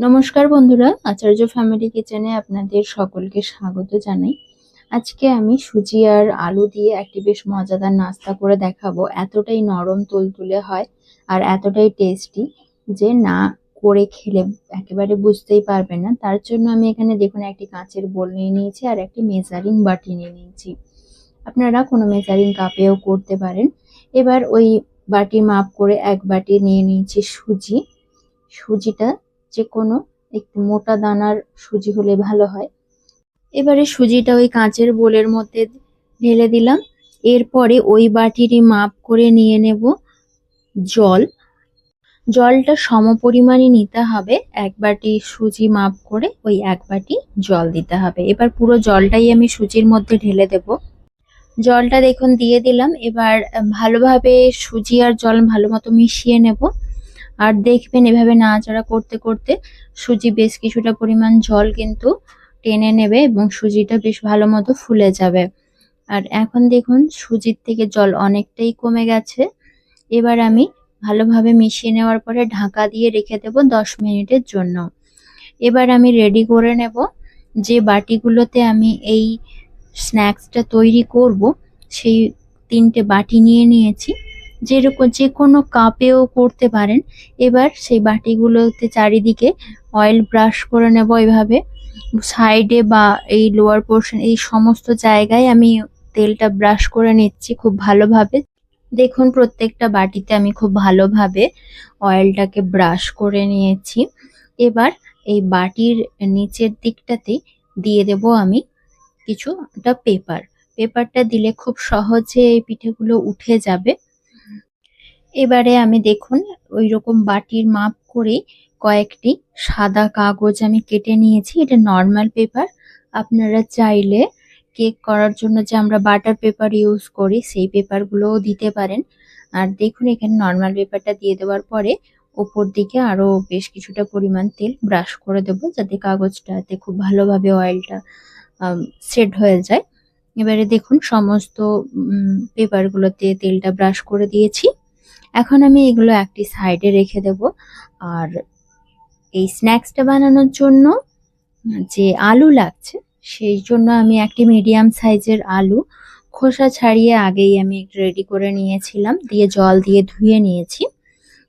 নমস্কার বন্ধুরা, আচার্য ফ্যামিলি কিচেনে আপনাদের সকলকে স্বাগত জানাই। আজকে আমি সুজি আর আলু দিয়ে একটি বেশ মজাদার নাস্তা করে দেখাবো। এতটাই নরম তুলতুলে হয় আর এতটাই টেস্টি যে না করে খেলে একেবারে বুঝতেই পারবেন না। তার জন্য আমি এখানে দেখুন একটি কাঁচের বোল নিয়ে নিয়েছি আর একটি মেজারিং বাটি নিয়ে নিয়েছি। আপনারা কোনো মেজারিং কাপেও করতে পারেন। এবার ওই বাটি মাপ করে এক বাটি নিয়ে নিয়েছি সুজি। সুজিটা যে কোনো একটু মোটা দানার সুজি হলে ভালো হয়। এবারে সুজিটা ওই কাঁচের বোলের মধ্যে ঢেলে দিলাম। এরপরে ওই বাটিরই মাপ করে নিয়ে নেব জল। জলটা সম পরিমাণই নিতে হবে। এক বাটি সুজি মাপ করে ওই এক বাটি জল দিতে হবে। এবার পুরো জলটাই আমি সুজির মধ্যে ঢেলে দেব। জলটা দেখুন দিয়ে দিলাম। এবার ভালোভাবে সুজি আর জল ভালো মতো মিশিয়ে নেব। আর দেখবেন এভাবে নাড়াচাড়া করতে করতে সুজি বেশ কিছুটা পরিমাণ জল কিন্তু টেনে নেবে এবং সুজিটা বেশ ভালো মতো ফুলে যাবে। আর এখন দেখুন সুজির থেকে জল অনেকটাই কমে গেছে। এবার আমি ভালোভাবে মিশিয়ে নেওয়ার পরে ঢাকা দিয়ে রেখে দেব দশ মিনিটের জন্য। এবার আমি রেডি করে নেব যে বাটিগুলোতে আমি এই স্ন্যাক্সটা তৈরি করব, সেই তিনটে বাটি নিয়ে নিয়েছি। যেরকম যে কোনো কাপেও করতে পারেন। এবার সেই বাটিগুলোতে চারিদিকে অয়েল ব্রাশ করে নেব এভাবে। সাইডে বা এই লোয়ার পোর্শন এই সমস্ত জায়গায় আমি তেলটা ব্রাশ করে নিচ্ছি খুব ভালোভাবে। দেখুন, প্রত্যেকটা বাটিতে আমি খুব ভালোভাবে অয়েলটাকে ব্রাশ করে নিয়েছি। এবার এই বাটির নিচের দিকটাতে দিয়ে দেব আমি কিছুটা পেপার পেপারটা দিলে খুব সহজে এই পিঠেগুলো উঠে যাবে। এবারে আমি দেখুন ওই রকম বাটির মাপ করে কয়েকটি সাদা কাগজ আমি কেটে নিয়েছি। এটা নর্মাল পেপার আপনারা চাইলে কেক করার জন্য যে আমরা বাটার পেপার ইউজ করি, সেই পেপারগুলোও দিতে পারেন। আর দেখুন, এখানে নর্মাল পেপারটা দিয়ে দেওয়ার পরে ওপর দিকে আরও বেশ কিছুটা পরিমাণ তেল ব্রাশ করে দেবো, যাতে কাগজটাতে খুব ভালোভাবে অয়েলটা সেট হয়ে যায়। এবারে দেখুন, সমস্ত পেপারগুলোতে তেলটা ব্রাশ করে দিয়েছি। এখন আমি এগুলো একটি সাইডে রেখে দেব। আর এই স্ন্যাক্সটা বানানোর জন্য যে আলু লাগছে, সেই জন্য আমি একটি মিডিয়াম সাইজের আলু খোসা ছাড়িয়ে আগেই আমি রেডি করে নিয়েছিলাম, দিয়ে জল দিয়ে ধুয়ে নিয়েছি।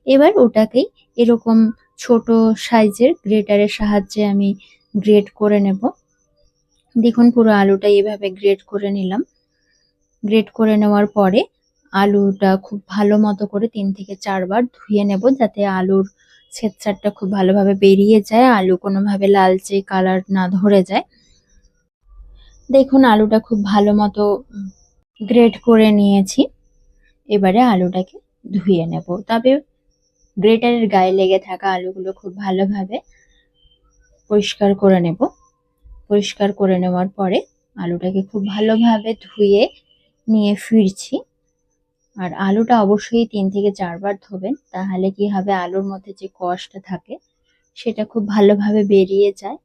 এবার ওটাকেই এরকম ছোট সাইজের গ্রেটারের সাহায্যে আমি গ্রেট করে নেব। দেখুন পুরো আলুটা এভাবে গ্রেট করে নিলাম। গ্রেট করে নেওয়ার পরে আলুটা খুব ভালো মতো করে তিন থেকে চারবার ধুয়ে নেব যাতে আলুর ছেদচারটা খুব ভালোভাবে বেরিয়ে যায়, আলু কোনোভাবে লালচে কালার না ধরে যায়। দেখুন, আলুটা খুব ভালো মতো গ্রেট করে নিয়েছি। এবারে আলুটাকে ধুয়ে নেব। তবে গ্রেটারের গায়ে লেগে থাকা আলুগুলো খুব ভালোভাবে পরিষ্কার করে নেব। পরিষ্কার করে নেওয়ার পরে আলুটাকে খুব ভালোভাবে ধুয়ে নিয়ে ফিরছি। আর আলুটা অবশ্যই তিন থেকে চারবার ধোবেন, তাহলে কি হবে আলুর মধ্যে যে কষটা থাকে, সেটা খুব ভালোভাবে বেরিয়ে যায়।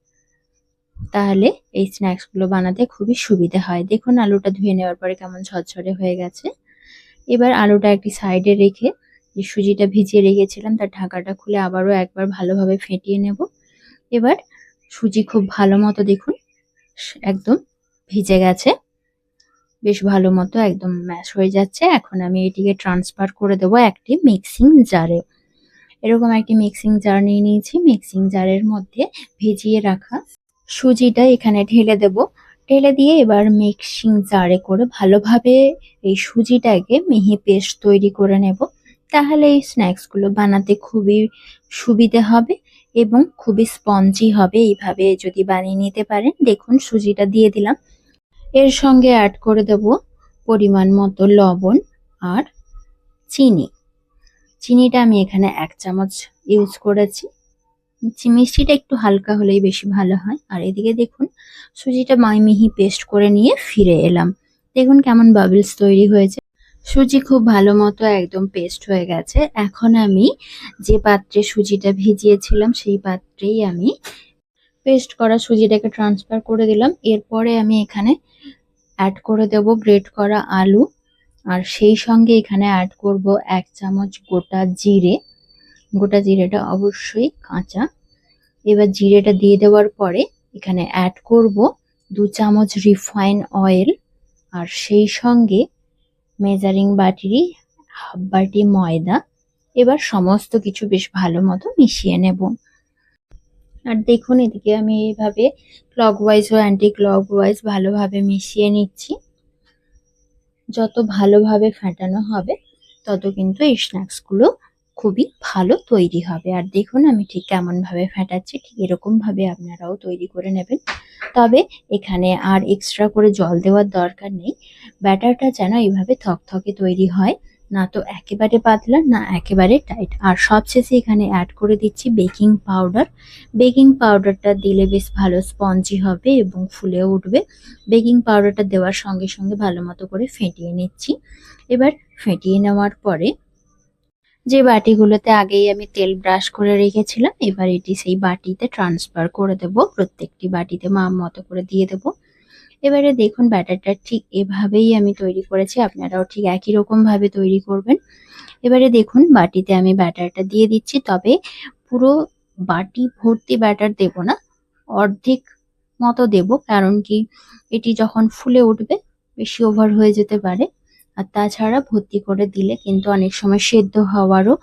তাহলে এই স্ন্যাক্সগুলো বানাতে খুবই সুবিধা হয়। দেখুন আলুটা ধুয়ে নেওয়ার পরে কেমন ঝরঝরে হয়ে গেছে। এবার আলুটা একটি সাইডে রেখে যে সুজিটা ভিজিয়ে রেখেছিলাম, তার ঢাকাটা খুলে আবারও একবার ভালোভাবে ফেটিয়ে নেব। এবার সুজি খুব ভালো মতো দেখুন, একদম ভিজে গেছে। বেশ ভালো মতো একদম ম্যাশ হয়ে যাচ্ছে। এখন আমি এটিকে ট্রান্সফার করে দেবো একটি মিক্সিং জারে। এরকম একটি মিক্সিং জার নিয়ে নিয়েছি। মিক্সিং জারের মধ্যে ভিজিয়ে রাখা সুজিটা এখানে ঢেলে দেব। ঢেলে দিয়ে এবার মিক্সিং জারে করে ভালোভাবে এই সুজিটাকে মিহি পেস্ট তৈরি করে নেব। তাহলে এই স্ন্যাক্সগুলো বানাতে খুবই সুবিধে হবে এবং খুবই স্পঞ্জি হবে। এইভাবে যদি বানিয়ে নিতে পারেন, দেখুন সুজিটা দিয়ে দিলাম। এর সঙ্গে অ্যাড করে দেব পরিমাণ মতো লবণ আর চিনি। চিনিটা আমি এখানে এক চামচ ইউজ করেছি। মিষ্টিটা একটু হালকা হলেই বেশি ভালো হয়। আর এদিকে দেখুন, সুজিটা মাই মিহি পেস্ট করে নিয়ে ফিরে এলাম। দেখুন কেমন বাবলস তৈরি হয়েছে। সুজি খুব ভালো মতো একদম পেস্ট হয়ে গেছে। এখন আমি যে পাত্রে সুজিটা ভিজিয়েছিলাম, সেই পাত্রেই আমি পেস্ট করা সুজিটাকে ট্রান্সফার করে দিলাম। এরপরে আমি এখানে অ্যাড করে দেব গ্রেট করা আলু। আর সেই সঙ্গে এখানে অ্যাড করব এক চামচ গোটা জিরে। গোটা জিরেটা অবশ্যই কাঁচা। এবার জিরেটা দিয়ে দেওয়ার পরে এখানে অ্যাড করব দু চামচ রিফাইন অয়েল আর সেই সঙ্গে মেজারিং বাটিরই হাফ বাটি ময়দা। এবার সমস্ত কিছু বেশ ভালো মতো মিশিয়ে নেব। আর দেখুন এদিকে আমি এইভাবে ক্লকওয়াইজ ও অ্যান্টি ক্লকওয়াইজ ভালোভাবে মিশিয়ে নিচ্ছি। যত ভালোভাবে ফেটানো হবে, তত কিন্তু এই স্ন্যাক্সগুলো খুবই ভালো তৈরি হবে। আর দেখুন আমি ঠিক কেমন ভাবে ফেটাচ্ছি, ঠিক এরকমভাবে আপনারাও তৈরি করে নেবেন। তবে এখানে আর এক্সট্রা করে জল দেওয়ার দরকার নেই। ব্যাটারটা যেন এইভাবে থকথকে তৈরি হয়। না তো একেবারে পাতলা, না একেবারে টাইট আর সবশেষে এখানে অ্যাড করে দিচ্ছি বেকিং পাউডার বেকিং পাউডারটা দিলে বেশ ভালো স্পঞ্জি হবে এবং ফুলে উঠবে। বেকিং পাউডারটা দেওয়ার সঙ্গে সঙ্গে ভালো মতো করে ফেটিয়ে নিচ্ছি। এবার ফেটিয়ে নেওয়ার পরে যে বাটিগুলোতে আগেই আমি তেল ব্রাশ করে রেখেছিলাম, এবার এটি সেই বাটিতে ট্রান্সফার করে দেব। প্রত্যেকটি বাটিতে মাম মতো করে দিয়ে দেব। এবারে দেখুন ব্যাটারটা ঠিক এভাবেই আমি তৈরি করেছি, আপনারাও ঠিক একই রকম ভাবে তৈরি করবেন। এবারে দেখুন বাটিতে আমি ব্যাটারটা দিয়ে দিচ্ছি, তবে পুরো বাটি ভর্তি ব্যাটার দেব না, অর্ধেক মতো দেব, কারণ কি এটি যখন ফুলে উঠবে বেশি ওভার হয়ে যেতে পারে, আর তাছাড়া ভর্তি করে দিলে কিন্তু অনেক সময় সেদ্ধ হওয়ারও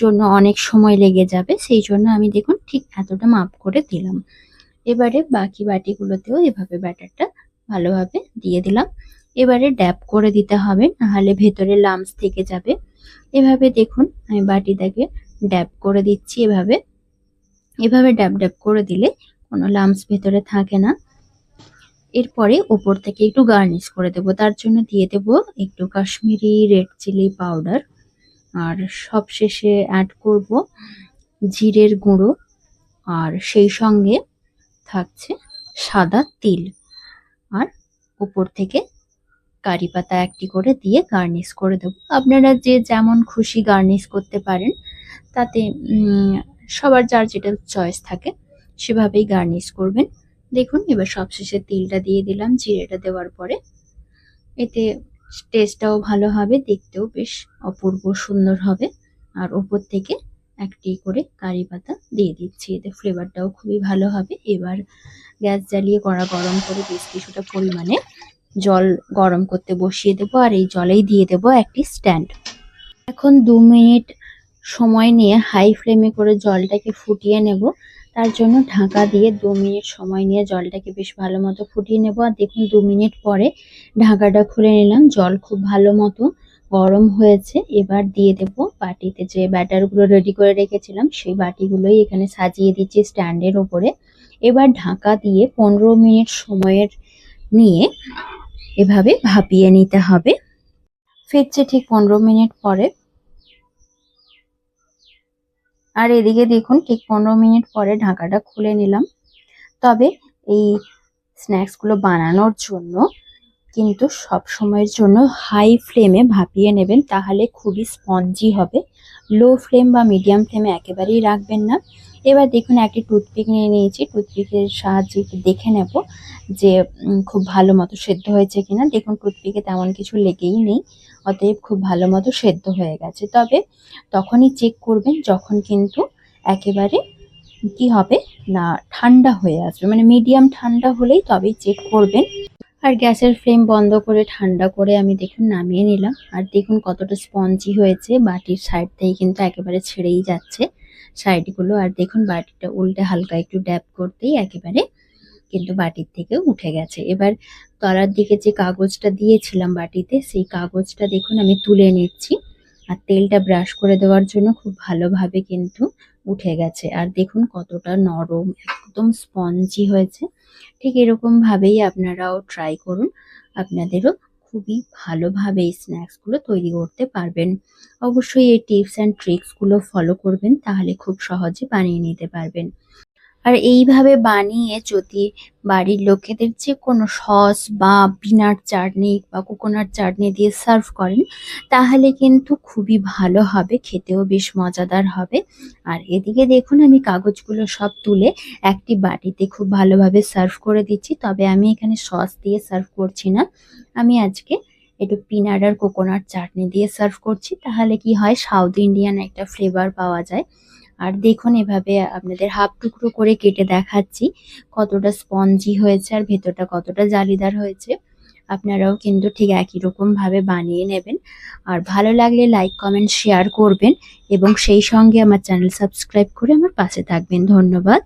জন্য অনেক সময় লেগে যাবে, সেই জন্য আমি দেখুন ঠিক এতটা মাপ করে দিলাম। এবারে বাকি বাটিগুলোতেও এভাবে ব্যাটারটা ভালোভাবে দিয়ে দিলাম। এবারে ড্যাপ করে দিতে হবে, নাহলে ভেতরে লামস থেকে যাবে। এভাবে দেখুন, আমি বাটিটাকে ড্যাপ করে দিচ্ছি এভাবে। এভাবে ড্যাপ ড্যাপ করে দিলে কোনো লামস ভেতরে থাকে না। এরপরে ওপর থেকে একটু গার্নিশ করে দেবো। তার জন্য দিয়ে দেব একটু কাশ্মীরি রেড চিলি পাউডার আর সব শেষে অ্যাড করব জিরের গুঁড়ো। আর সেই সঙ্গে থাকছে সাদা তিল। আর উপর থেকে কারি পাতা একটি করে দিয়ে গার্নিশ করে দেবো। আপনারা যে যেমন খুশি গার্নিশ করতে পারেন, তাতে সবার যার যেটা চয়েস থাকে, সেভাবেই গার্নিশ করবেন। দেখুন, এবার সবশেষে তিলটা দিয়ে দিলাম জিরেটা দেওয়ার পরে। এতে টেস্টটাও ভালো হবে, দেখতেও বেশ অপূর্ব সুন্দর হবে। আর ওপর থেকে একটি করে কারি পাতা দিয়ে দিচ্ছি। এতে ফ্লেভারটাও খুবই ভালো হবে। এবার গ্যাস জ্বালিয়ে কড়া গরম করে বেশ কিছুটা পরিমাণে জল গরম করতে বসিয়ে দেবো আর এই জলেই দিয়ে দেবো একটি স্ট্যান্ড এখন দু মিনিট সময় নিয়ে হাই ফ্লেমে করে জলটাকে ফুটিয়ে নেব। তার জন্য ঢাকা দিয়ে দু মিনিট সময় নিয়ে জলটাকে বেশ ভালো মতো ফুটিয়ে নেব। আর দেখুন, দু মিনিট পরে ঢাকাটা খুলে নিলাম। জল খুব ভালো মতো গরম হয়েছে, এবার দিয়ে দেব বাটিতে। যে ব্যাটারগুলো রেডি করে রেখেছিলাম, সেই বাটিগুলোই এখানে সাজিয়ে দিচ্ছি স্ট্যান্ডের ওপরে। এবার ঢাকা দিয়ে পনেরো মিনিট সময়ের নিয়ে এভাবে ভাপিয়ে নিতে হবে। ফিরছে ঠিক পনেরো মিনিট পরে। আর এদিকে দেখুন, ঠিক পনেরো মিনিট পরে ঢাকাটা খুলে নিলাম। তবে এই স্ন্যাক্সগুলো বানানোর জন্য কিন্তু সব সময়ের জন্য হাই ফ্লেমে ভাপিয়ে নেবেন, তাহলে খুবই স্পঞ্জি হবে। লো ফ্লেম বা মিডিয়াম ফ্লেমে একেবারেই রাখবেন না। এবার দেখুন, একটি টুথপিক নিয়ে নিয়েছি। টুথপিকের সাহায্যে দেখে নেব যে খুব ভালো মতো সেদ্ধ হয়েছে কিনা। দেখুন টুথপিকে তেমন কিছু লেগেই নেই, অতএব খুব ভালো মতো সেদ্ধ হয়ে গেছে। তবে তখনই চেক করবেন যখন কিন্তু একেবারে কি হবে? না, ঠান্ডা হয়ে আসবে। মানে মিডিয়াম ঠান্ডা হলেই তবেই চেক করবেন। আর গ্যাসের ফ্লেম বন্ধ করে ঠান্ডা করে আমি দেখুন নামিয়ে নিলাম। আর দেখুন কতটা স্পঞ্জি হয়েছে, বাটির সাইড থেকে কিন্তু একেবারে ছেড়েই যাচ্ছে সাইডগুলো। আর দেখুন বাটিটা উল্টে হালকা একটু ড্যাপ করতেই একেবারে কিন্তু বাটির থেকে উঠে গেছে। এবার তলার দিকে যে কাগজটা দিয়েছিলাম বাটিতে, সেই কাগজটা দেখুন আমি তুলে নিচ্ছি। আর তেলটা ব্রাশ করে দেওয়ার জন্য খুব ভালোভাবে কিন্তু উঠে গেছে। আর দেখুন কতটা নরম, একদম স্পঞ্জি হয়েছে। ঠিক এরকম ভাবেই আপনারাও ট্রাই করুন। আপনাদেরও খুবই ভালোভাবে এই স্ন্যাক্সগুলো তৈরি করতে পারবেন। অবশ্যই এই টিপস অ্যান্ড ট্রিক্সগুলো ফলো করবেন, তাহলে খুব সহজে বানিয়ে নিতে পারবেন। আর এইভাবে বানিয়ে যদি বাড়ির লোকেদের যে কোনো সস বা পিনাট চাটনি বা কোকোনাট চাটনি দিয়ে সার্ভ করেন, তাহলে কিন্তু খুবই ভালো হবে, খেতেও বেশ মজাদার হবে। আর এদিকে দেখুন, আমি কাগজগুলো সব তুলে একটি বাটিতে খুব ভালোভাবে সার্ভ করে দিচ্ছি। তবে আমি এখানে সস দিয়ে সার্ভ করছি না। আমি আজকে একটু পিনাট আর কোকোনাট চাটনি দিয়ে সার্ভ করছি। তাহলে কি হয়, সাউথ ইন্ডিয়ান একটা ফ্লেভার পাওয়া যায়। আর দেখুন এভাবে আপনাদের হাফ টুকরো করে কেটে দেখাচ্ছি, কতটা স্পঞ্জি হয়েছে আর ভেতরটা কতটা জালিদার হয়েছে। আপনারাও কিন্তু ঠিক একই রকম ভাবে বানিয়ে নেবেন। আর ভালো লাগলে লাইক কমেন্ট শেয়ার করবেন এবং সেই সঙ্গে আমার চ্যানেল সাবস্ক্রাইব করে আমার পাশে থাকবেন। ধন্যবাদ।